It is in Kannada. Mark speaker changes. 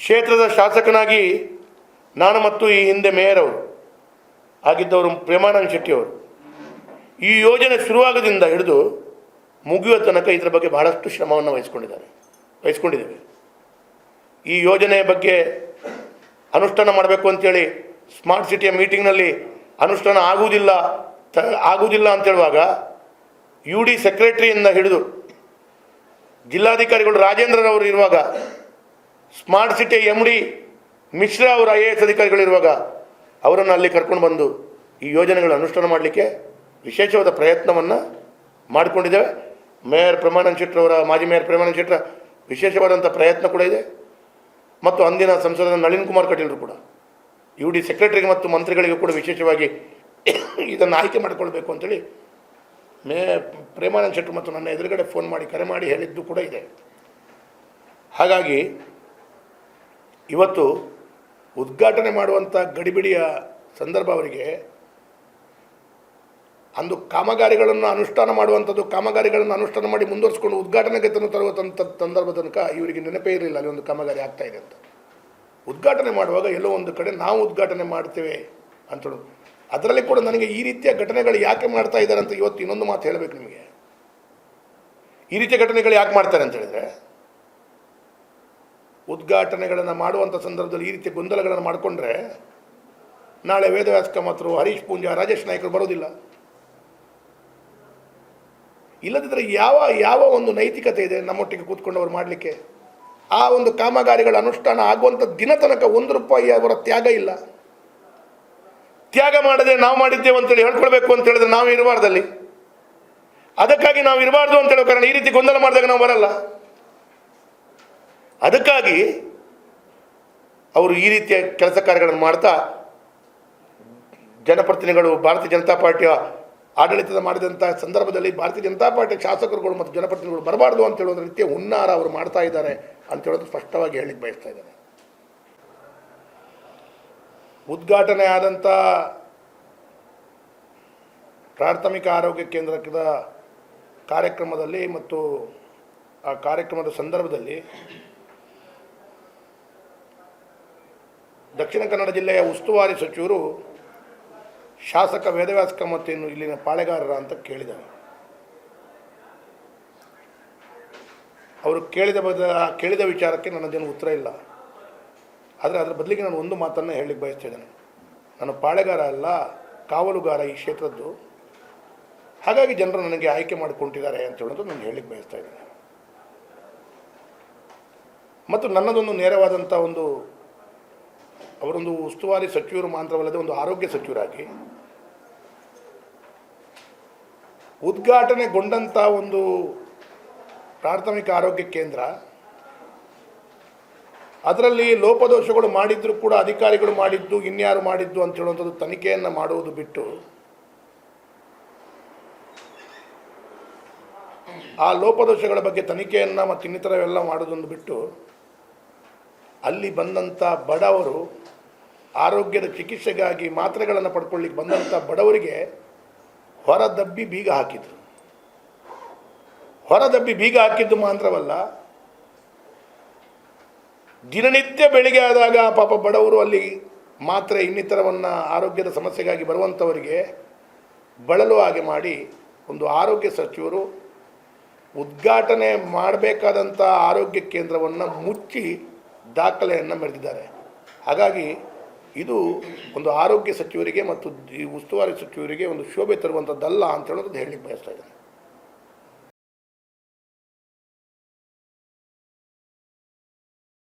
Speaker 1: ಕ್ಷೇತ್ರದ ಶಾಸಕನಾಗಿ ನಾನು ಮತ್ತು ಈ ಹಿಂದೆ ಮೇಯರ್ ಅವರು ಆಗಿದ್ದವರು ಪ್ರೇಮಾನಂದ್ ಶೆಟ್ಟಿ ಅವರು. ಈ ಯೋಜನೆ ಶುರುವಾಗದಿಂದ ಹಿಡಿದು ಮುಗಿಯುವ ತನಕ ಇದರ ಬಗ್ಗೆ ಬಹಳಷ್ಟು ಶ್ರಮವನ್ನು ವಹಿಸ್ಕೊಂಡಿದ್ದಾರೆ, ವಹಿಸ್ಕೊಂಡಿದ್ದೇವೆ. ಈ ಯೋಜನೆಯ ಬಗ್ಗೆ ಅನುಷ್ಠಾನ ಮಾಡಬೇಕು ಅಂತೇಳಿ ಸ್ಮಾರ್ಟ್ ಸಿಟಿಯ ಮೀಟಿಂಗ್ನಲ್ಲಿ ಅನುಷ್ಠಾನ ಆಗುವುದಿಲ್ಲ, ತ, ಆಗುವುದಿಲ್ಲ ಅಂತೇಳುವಾಗ ಯು ಡಿ ಸೆಕ್ರೆಟರಿಯಿಂದ ಹಿಡಿದು ಜಿಲ್ಲಾಧಿಕಾರಿಗಳು ರಾಜೇಂದ್ರರವರು ಇರುವಾಗ smart city M D Mishra ಅವರು ಐ ಎ ಎಸ್ ಅಧಿಕಾರಿಗಳಿರುವಾಗ ಅವರನ್ನು ಅಲ್ಲಿ ಕರ್ಕೊಂಡು ಬಂದು ಈ ಯೋಜನೆಗಳ ಅನುಷ್ಠಾನ ಮಾಡಲಿಕ್ಕೆ ವಿಶೇಷವಾದ ಪ್ರಯತ್ನವನ್ನು ಮಾಡಿಕೊಂಡಿದ್ದೇವೆ. ಮೇಯರ್ ಪ್ರಮಾಣನ್ ಶೆಟ್ಟರವರ ಮಾಜಿ ಮೇಯರ್ ಪ್ರಮಾಣನ್ ಶೆಟ್ಟರ ವಿಶೇಷವಾದಂಥ ಪ್ರಯತ್ನ ಕೂಡ ಇದೆ. ಮತ್ತು ಅಂದಿನ ಸಂಸದ ನಳಿನ್ ಕುಮಾರ್ ಕಟೀಲರು ಕೂಡ. ಯು ಡಿ ಸೆಕ್ರೆಟರಿಗೆ ಮತ್ತು ಮಂತ್ರಿಗಳಿಗೂ ಕೂಡ ವಿಶೇಷವಾಗಿ ಇದನ್ನು ಆಯ್ಕೆ ಮಾಡಿಕೊಳ್ಬೇಕು ಅಂತೇಳಿ ಮೇ ಪ್ರೇಮಾನಂದ್ ಶೆಟ್ಟರು ಮತ್ತು ನನ್ನ ಎದುರುಗಡೆ ಫೋನ್ ಮಾಡಿ, ಕರೆ ಮಾಡಿ ಹೇಳಿದ್ದು ಕೂಡ ಇದೆ. ಹಾಗಾಗಿ ಇವತ್ತು ಉದ್ಘಾಟನೆ ಮಾಡುವಂಥ ಗಡಿಬಿಡಿಯ ಸಂದರ್ಭ ಅವರಿಗೆ ಅಂದು ಕಾಮಗಾರಿಗಳನ್ನು ಅನುಷ್ಠಾನ ಮಾಡುವಂಥದ್ದು, ಕಾಮಗಾರಿಗಳನ್ನು ಅನುಷ್ಠಾನ ಮಾಡಿ ಮುಂದುವರಿಸ್ಕೊಂಡು ಉದ್ಘಾಟನೆಗೆ ತಂದು ತರುವಂಥ ಸಂದರ್ಭ ತನಕ ಇವರಿಗೆ ನೆನಪೇ ಇರಲಿಲ್ಲ ಅಲ್ಲಿ ಒಂದು ಕಾಮಗಾರಿ ಆಗ್ತಾ ಇದೆ ಅಂತ. ಉದ್ಘಾಟನೆ ಮಾಡುವಾಗ ಎಲ್ಲೋ ಒಂದು ಕಡೆ ನಾವು ಉದ್ಘಾಟನೆ ಮಾಡ್ತೇವೆ ಅಂತ ಅದರಲ್ಲಿ ಕೂಡ ನನಗೆ ಈ ರೀತಿಯ ಘಟನೆಗಳು ಯಾಕೆ ಮಾಡ್ತಾ ಇದ್ದಾರೆ ಅಂತ ಇವತ್ತು ಇನ್ನೊಂದು ಮಾತು ಹೇಳಬೇಕು ನಿಮಗೆ. ಈ ರೀತಿಯ ಘಟನೆಗಳು ಯಾಕೆ ಮಾಡ್ತಾರೆ ಅಂತ ಹೇಳಿದ್ರೆ ಉದ್ಘಾಟನೆಗಳನ್ನು ಮಾಡುವಂಥ ಸಂದರ್ಭದಲ್ಲಿ ಈ ರೀತಿಯ ಗೊಂದಲಗಳನ್ನು ಮಾಡಿಕೊಂಡ್ರೆ ನಾಳೆ ವೇದವ್ಯಾಸ ಕಾಮತ್ರು ಹರೀಶ್ ಪೂಂಜಾ, ರಾಜೇಶ್ ನಾಯ್ಕರು ಬರೋದಿಲ್ಲ. ಇಲ್ಲದಿದ್ದರೆ ಯಾವ ಯಾವ ಒಂದು ನೈತಿಕತೆ ಇದೆ ನಮ್ಮೊಟ್ಟಿಗೆ ಕೂತ್ಕೊಂಡು ಅವ್ರು ಮಾಡಲಿಕ್ಕೆ? ಆ ಒಂದು ಕಾಮಗಾರಿಗಳ ಅನುಷ್ಠಾನ ಆಗುವಂಥ ದಿನ ತನಕ ಒಂದು ರೂಪಾಯಿ ಅವರ ತ್ಯಾಗ ಇಲ್ಲ. ತ್ಯಾಗ ಮಾಡದೆ ನಾವು ಮಾಡಿದ್ದೇವೆ ಅಂತೇಳಿ ಹೇಳ್ಕೊಳ್ಬೇಕು ಅಂತ ಹೇಳಿದ್ರೆ ನಾವು ಇರಬಾರ್ದಲ್ಲಿ. ಅದಕ್ಕಾಗಿ ನಾವು ಇರಬಾರ್ದು ಅಂತ ಹೇಳೋ ಕಾರಣ ಈ ರೀತಿ ಗೊಂದಲ ಮಾಡಿದಾಗ ನಾವು ಬರಲ್ಲ. ಅದಕ್ಕಾಗಿ ಅವರು ಈ ರೀತಿಯ ಕೆಲಸ ಕಾರ್ಯಗಳನ್ನು ಮಾಡ್ತಾ ಜನಪ್ರತಿನಿಧಿಗಳು, ಭಾರತೀಯ ಜನತಾ ಪಾರ್ಟಿಯ ಆಡಳಿತದ ಮಾಡಿದಂಥ ಸಂದರ್ಭದಲ್ಲಿ ಭಾರತೀಯ ಜನತಾ ಪಾರ್ಟಿ ಶಾಸಕರುಗಳು ಮತ್ತು ಜನಪ್ರತಿನಿಧಿಗಳು ಬರಬಾರ್ದು ಅಂತ ಹೇಳೋದ್ರ ರೀತಿಯ ಹುನ್ನಾರ ಅವರು ಮಾಡ್ತಾ ಇದ್ದಾರೆ ಅಂತ ಹೇಳೋದು ಸ್ಪಷ್ಟವಾಗಿ ಹೇಳಿಕ್ಕೆ ಬಯಸ್ತಾ ಇದ್ದಾರೆ ಉದ್ಘಾಟನೆ ಆದಂಥ ಪ್ರಾಥಮಿಕ ಆರೋಗ್ಯ ಕೇಂದ್ರದ ಕಾರ್ಯಕ್ರಮದಲ್ಲಿ ಮತ್ತು ಆ ಕಾರ್ಯಕ್ರಮದ ಸಂದರ್ಭದಲ್ಲಿ ದಕ್ಷಿಣ ಕನ್ನಡ ಜಿಲ್ಲೆಯ ಉಸ್ತುವಾರಿ ಸಚಿವರು ಶಾಸಕ ವೇದವ್ಯಾಸ ಕಾಮತ್ತನ್ನು ಇಲ್ಲಿನ ಪಾಳೆಗಾರರ ಅಂತ ಕೇಳಿದ್ದಾರೆ. ಅವರು ಕೇಳಿದ ಬದ, ಕೇಳಿದ ವಿಚಾರಕ್ಕೆ ನನ್ನದೇನು ಉತ್ತರ ಇಲ್ಲ. ಆದರೆ ಅದರ ಬದಲಿಗೆ ನಾನು ಒಂದು ಮಾತನ್ನು ಹೇಳಲಿಕ್ಕೆ ಬಯಸ್ತಿದ್ದೇನೆ ನಾನು ಪಾಳೆಗಾರ ಅಲ್ಲ, ಕಾವಲುಗಾರ ಈ ಕ್ಷೇತ್ರದ್ದು. ಹಾಗಾಗಿ ಜನರು ನನಗೆ ಆಯ್ಕೆ ಮಾಡಿಕೊಂಡಿದ್ದಾರೆ ಅಂತ ಹೇಳೋದು ನಾನು ಹೇಳಲಿಕ್ಕೆ ಬಯಸ್ತಾ ಇದ್ದೇನೆ. ಮತ್ತು ನನ್ನದೊಂದು ನೇರವಾದಂಥ ಒಂದು ಅವರೊಂದು ಉಸ್ತುವಾರಿ ಸಚಿವರು ಮಾತ್ರವಲ್ಲದೆ ಒಂದು ಆರೋಗ್ಯ ಸಚಿವರಾಗಿ ಉದ್ಘಾಟನೆಗೊಂಡಂಥ ಒಂದು ಪ್ರಾಥಮಿಕ ಆರೋಗ್ಯ ಕೇಂದ್ರ, ಅದರಲ್ಲಿ ಲೋಪದೋಷಗಳು ಮಾಡಿದ್ರು ಕೂಡ ಅಧಿಕಾರಿಗಳು ಮಾಡಿದ್ದು, ಇನ್ಯಾರು ಮಾಡಿದ್ದು ಅಂತ ಹೇಳುವಂಥದ್ದು ತನಿಖೆಯನ್ನು ಮಾಡುವುದು ಬಿಟ್ಟು ಆ ಲೋಪದೋಷಗಳ ಬಗ್ಗೆ ತನಿಖೆಯನ್ನು ಮತ್ತು ಇನ್ನಿತರವೆಲ್ಲ ಮಾಡೋದನ್ನು ಬಿಟ್ಟು ಅಲ್ಲಿ ಬಂದಂಥ ಬಡವರು ಆರೋಗ್ಯದ ಚಿಕಿತ್ಸೆಗಾಗಿ ಮಾತ್ರೆಗಳನ್ನು ಪಡ್ಕೊಳ್ಳಿಕ್ಕೆ ಬಂದಂಥ ಬಡವರಿಗೆ ಹೊರದಬ್ಬಿ ಬೀಗ ಹಾಕಿದರು. ಹೊರದಬ್ಬಿ ಬೀಗ ಹಾಕಿದ್ದು ಮಾತ್ರವಲ್ಲ, ದಿನನಿತ್ಯ ಬೆಳಿಗ್ಗೆ ಆದಾಗ ಪಾಪ ಬಡವರು ಅಲ್ಲಿ ಮಾತ್ರೆ ಇನ್ನಿತರವನ್ನು ಆರೋಗ್ಯದ ಸಮಸ್ಯೆಗಾಗಿ ಬರುವಂಥವರಿಗೆ ಬಳಲು ಹಾಗೆ ಮಾಡಿ ಒಂದು ಆರೋಗ್ಯ ಸಚಿವರು ಉದ್ಘಾಟನೆ ಮಾಡಬೇಕಾದಂಥ ಆರೋಗ್ಯ ಕೇಂದ್ರವನ್ನು ಮುಚ್ಚಿ ದಾಖಲೆಯನ್ನು ಮೆರೆದಿದ್ದಾರೆ ಹಾಗಾಗಿ ಇದು ಒಂದು ಆರೋಗ್ಯ ಸಚಿವರಿಗೆ ಮತ್ತು ಈ ಉಸ್ತುವಾರಿ ಸಚಿವರಿಗೆ ಒಂದು ಶೋಭೆ ತರುವಂಥದ್ದಲ್ಲ ಅಂತ ಹೇಳೋದು ಹೇಳಲಿಕ್ಕೆ ಬಯಸ್ತಾ ಇದ್ದೇನೆ.